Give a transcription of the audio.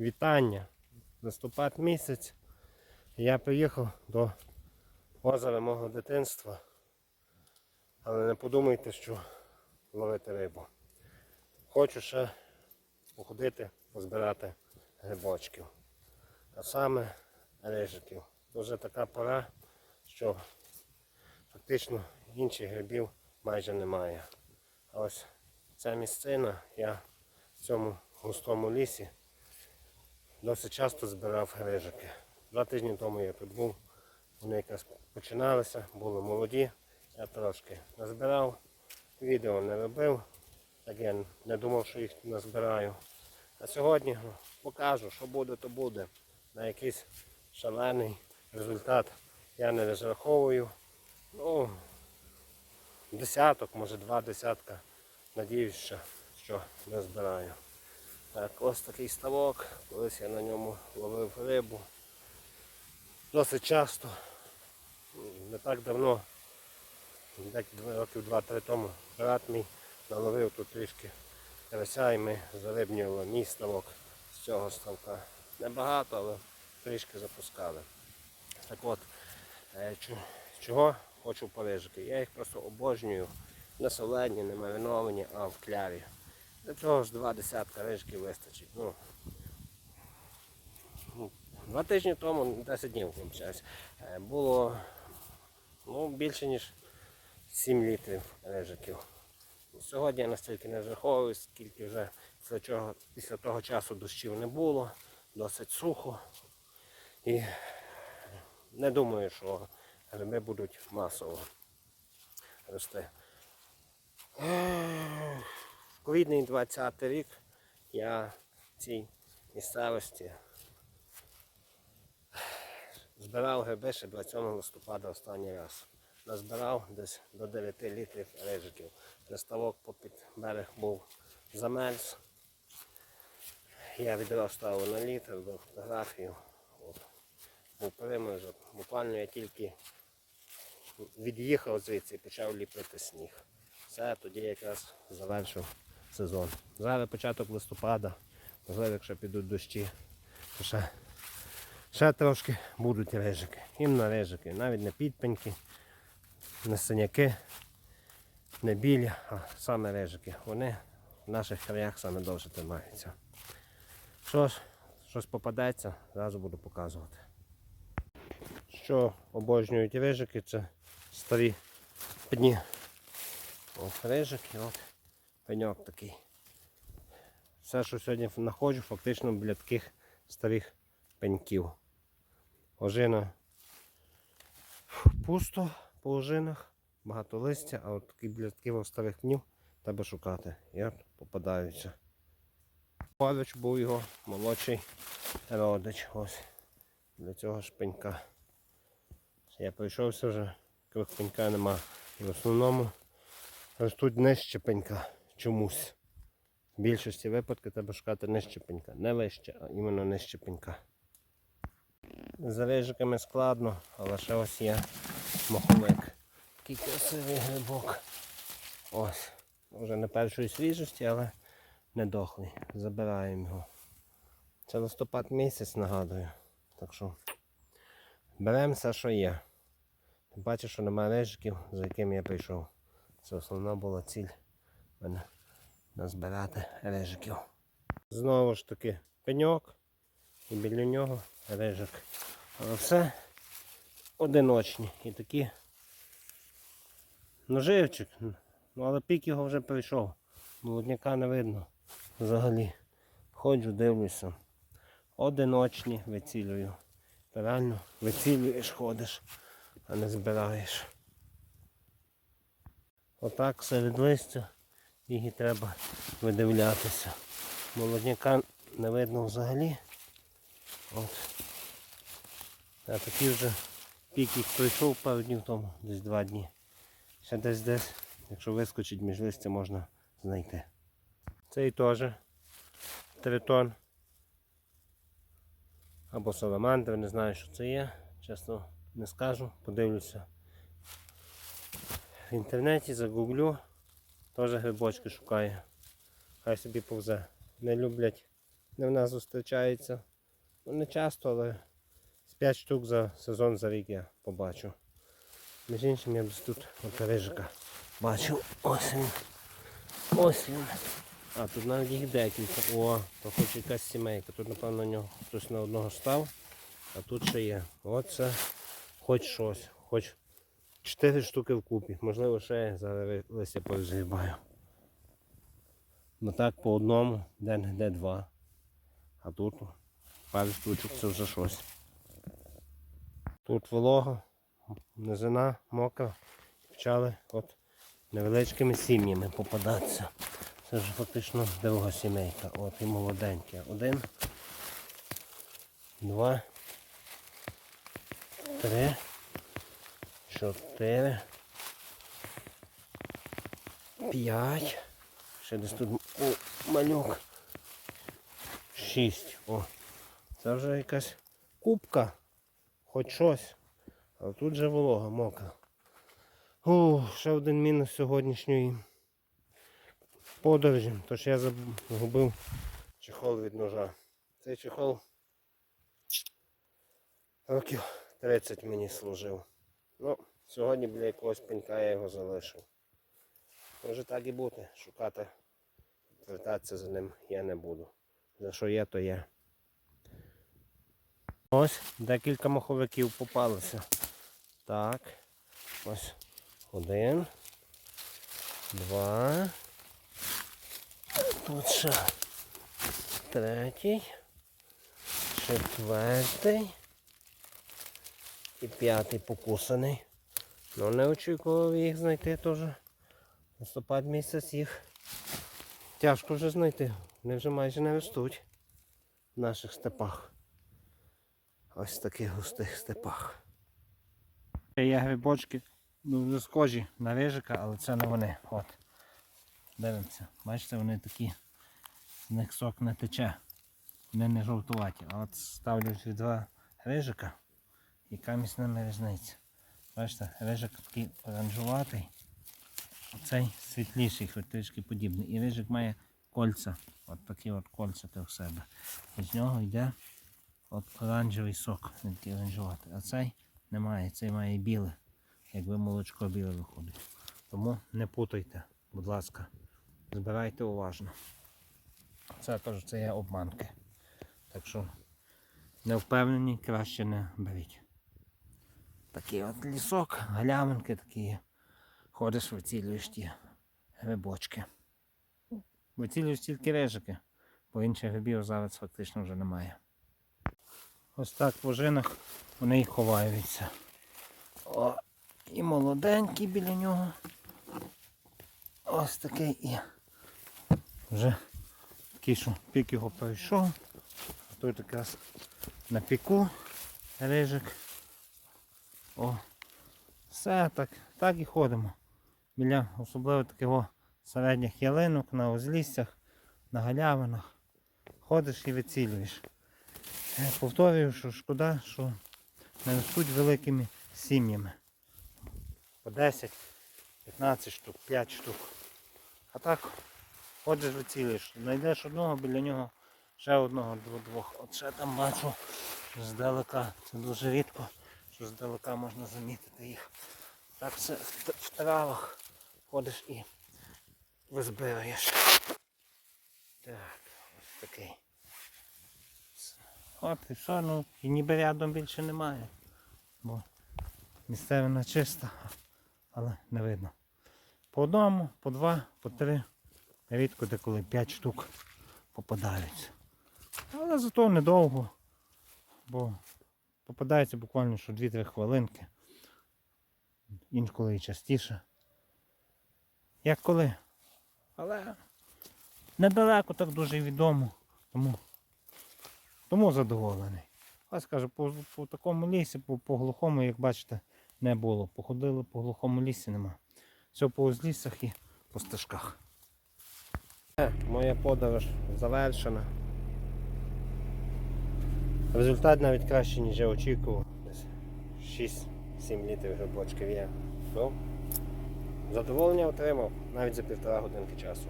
вітання. Листопад місяць. Я приїхав до озера мого дитинства. Але не подумайте, що ловити рибу. Хочу ще походити, позбирати грибочків. А саме рижиків. Вже така пора, що фактично інших грибів майже немає. А ось ця місцина, я в цьому густому лісі досить часто збирав рижики. Два тижні тому я тут був, вони якраз починалися, були молоді. Я трошки назбирав, відео не робив, так я не думав, що їх назбираю. А сьогодні покажу, що буде, то буде. На якийсь шалений результат я не розраховую. Ну, десяток, може два десятка. Надіюсь, що, що не збираю. Так, ось такий ставок. Колись я на ньому ловив рибу. Досить часто. Не так давно, років два-три тому, брат мій наловив тут трішки карася і ми зарибнювали мій ставок з цього ставка. Небагато, але трішки запускали. Так от, е, чого хочу парижики? Я їх просто обожнюю. Не солені, не мариновані, а в клярі. Для цього ж два десятка рижків вистачить. Ну, два тижні тому, 10 днів вибачаюсь, е, було ну, більше ніж 7 літрів рижиків. Сьогодні я настільки не розраховую, скільки вже після, чого, після того часу дощів не було, досить сухо. І не думаю, що гриби будуть масово рости. В квітні 20 рік я в цій місцевості збирав гриби ще 27 листопада останній раз. Назбирав десь до 9 літрів рижиків. Приставок попід берег був замерз. Я відро ставив на літр, до фотографію. От. Був приморозок. Буквально я тільки від'їхав звідси і почав ліпити сніг. Все, тоді якраз завершив сезон. Зараз початок листопада, можливо, якщо підуть дощі, то ще, ще трошки будуть рижики. Іменно рижики, навіть не підпеньки, не синяки, не білі, а саме рижики. Вони в наших краях саме довше тримаються. Що ж, щось попадеться, зразу буду показувати. Що обожнюють рижики, це старі пні. Ось рижик от пеньок такий. Все, що сьогодні знаходжу, фактично біля таких старих пеньків. Ожина пусто по ожинах, багато листя, а от біля таких старих пнів треба шукати. І от попадаються. Поруч був його молодший родич. Ось для цього ж пенька. Я пройшовся вже, коли пенька нема. І в основному ростуть нижче пенька чомусь. В більшості випадків треба шукати нижче пенька. Не вище, а іменно нижче пенька. З рижиками складно, але ще ось є моховик. Такий красивий грибок. Ось. Вже не першої свіжості, але не дохлий. Забираємо його. Це листопад місяць, нагадую. Так що беремо все, що є. Тим паче, що немає рижиків, за якими я прийшов. Це основна була ціль мене назбирати рижиків. Знову ж таки пеньок і біля нього рижик. Але все одиночні і такі ноживчик. Ну але пік його вже прийшов. Молодняка не видно взагалі. Ходжу, дивлюся. Одиночні вицілюю. Реально вицілюєш, ходиш, а не збираєш. Отак серед листя і треба видивлятися. Молодняка не видно взагалі. От. А такий вже пік їх пройшов пару днів тому, десь два дні. Ще десь десь, якщо вискочить між листя, можна знайти. Цей теж тритон. Або саламандр, не знаю, що це є. Чесно не скажу, подивлюся. В інтернеті загуглю, теж грибочки шукаю. Хай собі повзе. Не люблять де в нас зустрічається. Ну, не часто, але з 5 штук за сезон за рік я побачу. Між іншим я десь тут от рижика бачив. Ось він. Ось він. А тут навіть їх декілька. О, то хоч якась сімейка. Тут, напевно, нього хтось на одного став, а тут ще є. Оце хоч щось. Хоч 4 штуки вкупі. Можливо, ще зараз листя порозгрібаю. Ну так по одному, де де два. А тут пару штучок це вже щось. Тут волога, низина мокра. Почали от невеличкими сім'ями попадатися. Це вже фактично друга сімейка. От і молоденькі. Один, два, три, чотири, п'ять. Ще десь тут о, малюк. Шість. О. Це вже якась кубка. Хоч щось. А тут же волога, мокра. О, ще один мінус сьогоднішньої подорожі. Тож я загубив чехол від ножа. Цей чехол років 30 мені служив. Ну, сьогодні біля якогось пенька я його залишив. Може так і бути. Шукати, вертатися за ним я не буду. За що є, то є. Ось декілька маховиків попалося. Так. Ось один. Два. Тут ще третій. Четвертий. І п'ятий покусаний. Ну не очікував їх знайти теж. Листопад місяць їх тяжко вже знайти. Вони вже майже не ростуть в наших степах. Ось в таких густих степах. Є грибочки, ну вже схожі на рижика, але це не вони. От. Дивимося. Бачите, вони такі, з них сок не тече. Вони не жовтуваті. От ставлю два рижика, яка між ними різниця. Бачите, рижик такий оранжуватий. Оцей світліший, хоч трішки подібний. І рижик має кольця. От такі от кольця в себе. І з нього йде от оранжевий сок. Він такий оранжуватий. А цей немає, цей має біле. Якби молочко біле виходить. Тому не путайте, будь ласка. Збирайте уважно. Це кажу, це є обманки. Так що не впевнені, краще не беріть. Такий от лісок, галявинки такі. Ходиш, вицілюєш ті грибочки. Вицілюєш тільки рижики, бо інших грибів зараз фактично вже немає. Ось так в ожинах вони і ховаються. О, і молоденький біля нього. Ось такий і вже такий, що пік його пройшов. Тут якраз на піку рижик. О, все так, так і ходимо. Біля особливо такого середніх ялинок, на узліссях, на галявинах. Ходиш і вицілюєш. Е, Повторюю, що шкода, що не ростуть великими сім'ями. По 10, 15 штук, 5 штук. А так ходиш вицілюєш. Знайдеш одного, біля нього ще одного, дво- двох. От ще там бачу здалека. Це дуже рідко, здалека можна замітити їх. Так це в травах ходиш і визбираєш. Так, ось такий. От і що, ну і ніби рядом більше немає. Бо місцевина чиста, але не видно. По одному, по два, по три, рідко деколи п'ять штук попадаються. Але зато недовго, бо попадається буквально що 2-3 хвилинки. Інколи і частіше. Як коли. Але недалеко так дуже відомо. Тому тому задоволений. А скажу, по, по такому лісі, по, по глухому, як бачите, не було. Походили по глухому лісі нема. Все по узліссях і по стежках. Моя подорож завершена. Результат навіть краще, ніж я очікував. Десь 6-7 літрів грибочків є. Ну, задоволення отримав навіть за півтора годинки часу.